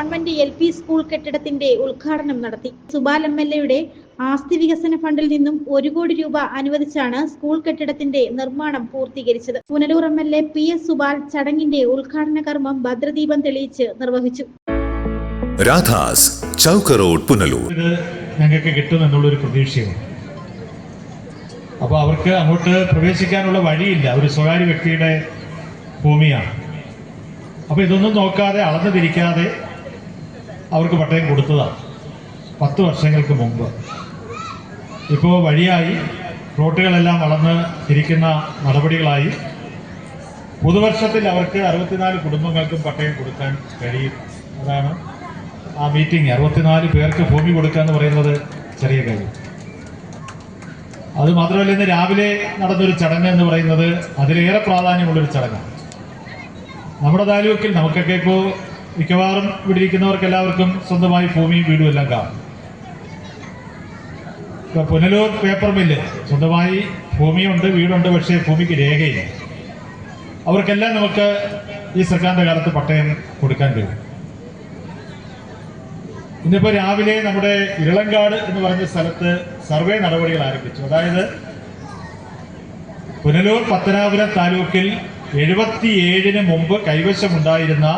Government L P school കെട്ടിടത്തിന്റെ ഉദ്ഘാടനം നടത്തി. സുബാൽ എം എൽ എയുടെ ആസ്തി വികസന ഫണ്ടിൽ നിന്നും ഒരു കോടി രൂപ അനുവദിച്ചാണ് സ്കൂൾ കെട്ടിടത്തിന്റെ നിർമ്മാണം പൂർത്തീകരിച്ചത്. Punalur M L A P S Supal ചടങ്ങിന്റെ ഉദ്ഘാടന കർമ്മം ഭദ്രദീപം തെളിയിച്ച് നിർവഹിച്ചു. രാധാസ് ചൗക്ക റോഡ് പുനലൂർ. ഇത് ഞങ്ങൾക്ക് കിട്ടുമെന്നുള്ളൊരു പ്രതീക്ഷയാണ് അപ്പോൾ അവർക്ക് അങ്ങോട്ട് പ്രവേശിക്കാനുള്ള വഴിയില്ല. ഒരു സ്വകാര്യ വ്യക്തിയുടെ ഭൂമിയാണ്. അപ്പോൾ ഇതൊന്നും നോക്കാതെ അളന്നു തിരിക്കാതെ അവർക്ക് പട്ടയം കൊടുത്തതാണ്. പത്ത് വർഷങ്ങൾക്ക് മുമ്പ്. ഇപ്പോൾ വഴിയായി പ്ലോട്ടുകളെല്ലാം വളർന്ന് ഇരിക്കുന്ന നടപടികളായി പുതുവർഷത്തിൽ അവർക്ക് അറുപത്തിനാല് കുടുംബങ്ങൾക്കും പട്ടയം കൊടുക്കാൻ കഴിയും. അതാണ് ആ മീറ്റിംഗ്. അറുപത്തിനാല് പേർക്ക് ഭൂമി കൊടുക്കുക എന്ന് പറയുന്നത് ചെറിയ കാര്യം. അത് മാത്രമല്ല ഇന്ന് രാവിലെ നടന്നൊരു ചടങ്ങ് എന്ന് പറയുന്നത് അതിലേറെ പ്രാധാന്യമുള്ളൊരു ചടങ്ങാണ്. നമ്മുടെ താലൂക്കിൽ നമുക്കൊക്കെ ഇപ്പോൾ മിക്കവാറും ഇവിടെ ഇരിക്കുന്നവർക്ക് എല്ലാവർക്കും സ്വന്തമായി ഭൂമിയും വീടും എല്ലാം കാണും. പുനലൂർ പേപ്പർ മില്ല് സ്വന്തമായി ഭൂമിയുണ്ട് വീടുണ്ട് പക്ഷേ ഭൂമിക്ക് രേഖയില്ല. അവർക്കെല്ലാം നമുക്ക് ഈ സർക്കാരിന്റെ കാലത്ത് പട്ടയം കൊടുക്കാൻ കഴിയും. ഇന്നിപ്പോ രാവിലെ നമ്മുടെ ഇളങ്കാട് എന്ന് പറഞ്ഞ സ്ഥലത്ത് സർവേ നടപടികൾ ആരംഭിച്ചു. അതായത് പുനലൂർ പത്തനാപുരം താലൂക്കിൽ എഴുപത്തിയേഴിന് മുമ്പ് കൈവശമുണ്ടായിരുന്ന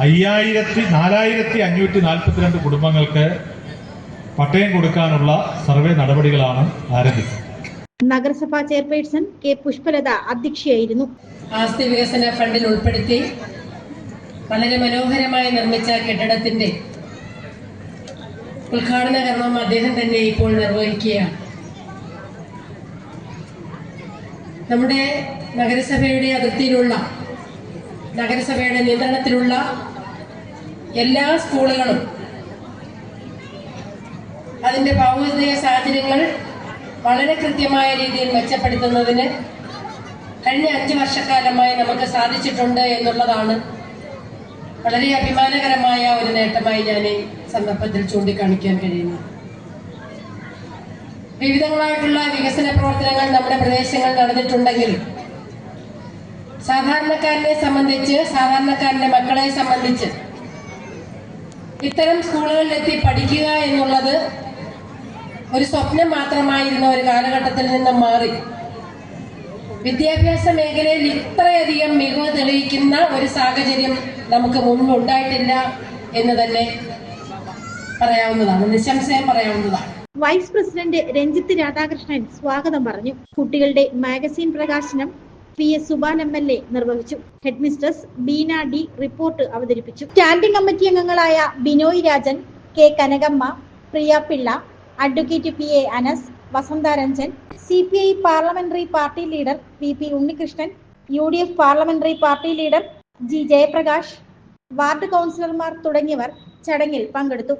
അയ്യായിരത്തി നാലായിരത്തി അഞ്ഞൂറ്റി നാൽപ്പത്തിരണ്ട് കുടുംബങ്ങൾക്ക് പട്ടയം കൊടുക്കാനുള്ള സർവേ നടപടികളാണ് ആരംഭിച്ചത്. നഗരസഭാ ചെയർപേഴ്സൺ കെ പുഷ്പലത അധ്യക്ഷയായിരുന്നു. ആസ്തി വികസന ഫണ്ടിൽ ഉൾപ്പെടുത്തി വളരെ മനോഹരമായി നിർമ്മിച്ച കെട്ടിടത്തിന്റെ ഉദ്ഘാടന കർമ്മം അദ്ദേഹം തന്നെ ഇപ്പോൾ നിർവഹിക്കുകയാണ്. നമ്മുടെ നഗരസഭയുടെ അതിർത്തിയിലുള്ള നഗരസഭയുടെ നിയന്ത്രണത്തിലുള്ള എല്ലാ സ്കൂളുകളും അതിന്റെ ഭൗതിക സാഹചര്യങ്ങൾ വളരെ കൃത്യമായ രീതിയിൽ മെച്ചപ്പെടുത്തുന്നതിന് കഴിഞ്ഞ അഞ്ച് വർഷക്കാലമായി നമുക്ക് സാധിച്ചിട്ടുണ്ട് എന്നുള്ളതാണ് വളരെ അഭിമാനകരമായ ഒരു നേട്ടമായി ഞാൻ ഈ സന്ദർഭത്തിൽ ചൂണ്ടിക്കാണിക്കാൻ കഴിയുന്നു വിവിധങ്ങളായിട്ടുള്ള വികസന പ്രവർത്തനങ്ങൾ നമ്മുടെ പ്രദേശങ്ങളിൽ നടന്നിട്ടുണ്ടെങ്കിൽ സാധാരണക്കാരനെ സംബന്ധിച്ച് സാധാരണക്കാരന്റെ മക്കളെ സംബന്ധിച്ച് ഇത്തരം സ്കൂളുകളിലെത്തി പഠിക്കുക എന്നുള്ളത് ഒരു സ്വപ്നം മാത്രമായിരുന്ന ഒരു കാലഘട്ടത്തിൽ നിന്ന് മാറി. വിദ്യാഭ്യാസ മേഖലയിൽ ഇത്രയധികം മികവ് തെളിയിക്കുന്ന ഒരു സാഹചര്യം നമുക്ക് മുൻപുണ്ടായിട്ടില്ല എന്ന് തന്നെ പറയാവുന്നതാണ് നിശംസയം പറയാവുന്നതാണ്. വൈസ് പ്രസിഡന്റ് രഞ്ജിത്ത് രാധാകൃഷ്ണൻ സ്വാഗതം പറഞ്ഞു. കുട്ടികളുടെ മാഗസിൻ പ്രകാശനം P S Supal M L A നിർവഹിച്ചു. Head mistress Beena D report അവതരിപ്പിച്ചു. സ്റ്റാൻഡിംഗ് കമ്മിറ്റി അംഗങ്ങളായ Binoy Rajan K Kanakamma Priya Pillai advocate P A Anas Vasantha Ranjan C P I parliamentary party leader V P Unnikrishnan U D F parliamentary party leader G Jayaprakash ward കൗൺസിലർമാർ തുടങ്ങിയവർ ചടങ്ങിൽ പങ്കെടുത്തു.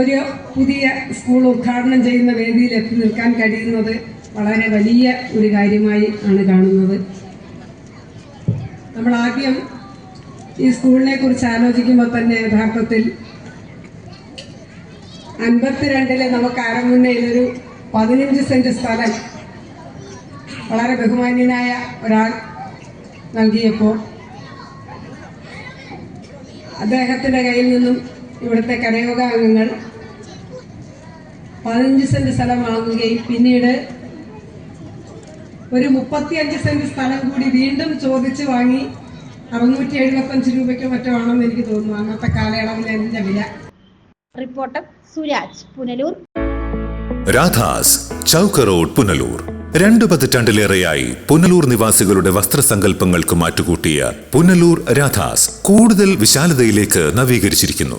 ഒരു പുതിയ school ഉദ്ഘാടനം ചെയ്യുന്ന വേദിയിൽ എത്തി നിൽക്കാൻ കഴിയുന്നത് വളരെ വലിയ ഒരു കാര്യമായി ആണ് കാണുന്നത്. നമ്മൾ ആദ്യം ഈ സ്കൂളിനെ കുറിച്ച് ആലോചിക്കുമ്പോൾ തന്നെ യഥാർത്ഥത്തിൽ അൻപത്തിരണ്ടിൽ നമുക്ക് അരമുന്നയിലൊരു പതിനഞ്ച് സെന്റ് സ്ഥലം വളരെ ബഹുമാന്യനായ ഒരാൾ നൽകിയപ്പോൾ അദ്ദേഹത്തിന്റെ കയ്യിൽ നിന്നും ഇവിടുത്തെ കരയോഗ അംഗങ്ങൾ പതിനഞ്ച് സെന്റ് സ്ഥലം വാങ്ങുകയും പിന്നീട് ഒരു മുപ്പത്തിയഞ്ച് സെന്റ് സ്ഥലം കൂടി വീണ്ടും ചോദിച്ച് വാങ്ങി അറുന്നൂറ്റി എഴുപത്തഞ്ച് രൂപയ്ക്ക് മറ്റോ ആണെന്ന് എനിക്ക് തോന്നുന്നു. അന്നത്തെ കാലയളവിൽ എന്റെ വില. റിപ്പോർട്ടർ സുരാജ് പുനലൂർ. രാധാസ് ചൗക്ക് റോഡ് പുനലൂർ. രണ്ടു പതിറ്റാണ്ടിലേറെയായി പുനലൂർ നിവാസികളുടെ വസ്ത്രസങ്കല്പങ്ങൾക്ക് മാറ്റുകൂട്ടിയ പുനലൂർ രാധാസ് കൂടുതൽ വിശാലതയിലേക്ക് നവീകരിച്ചിരിക്കുന്നു.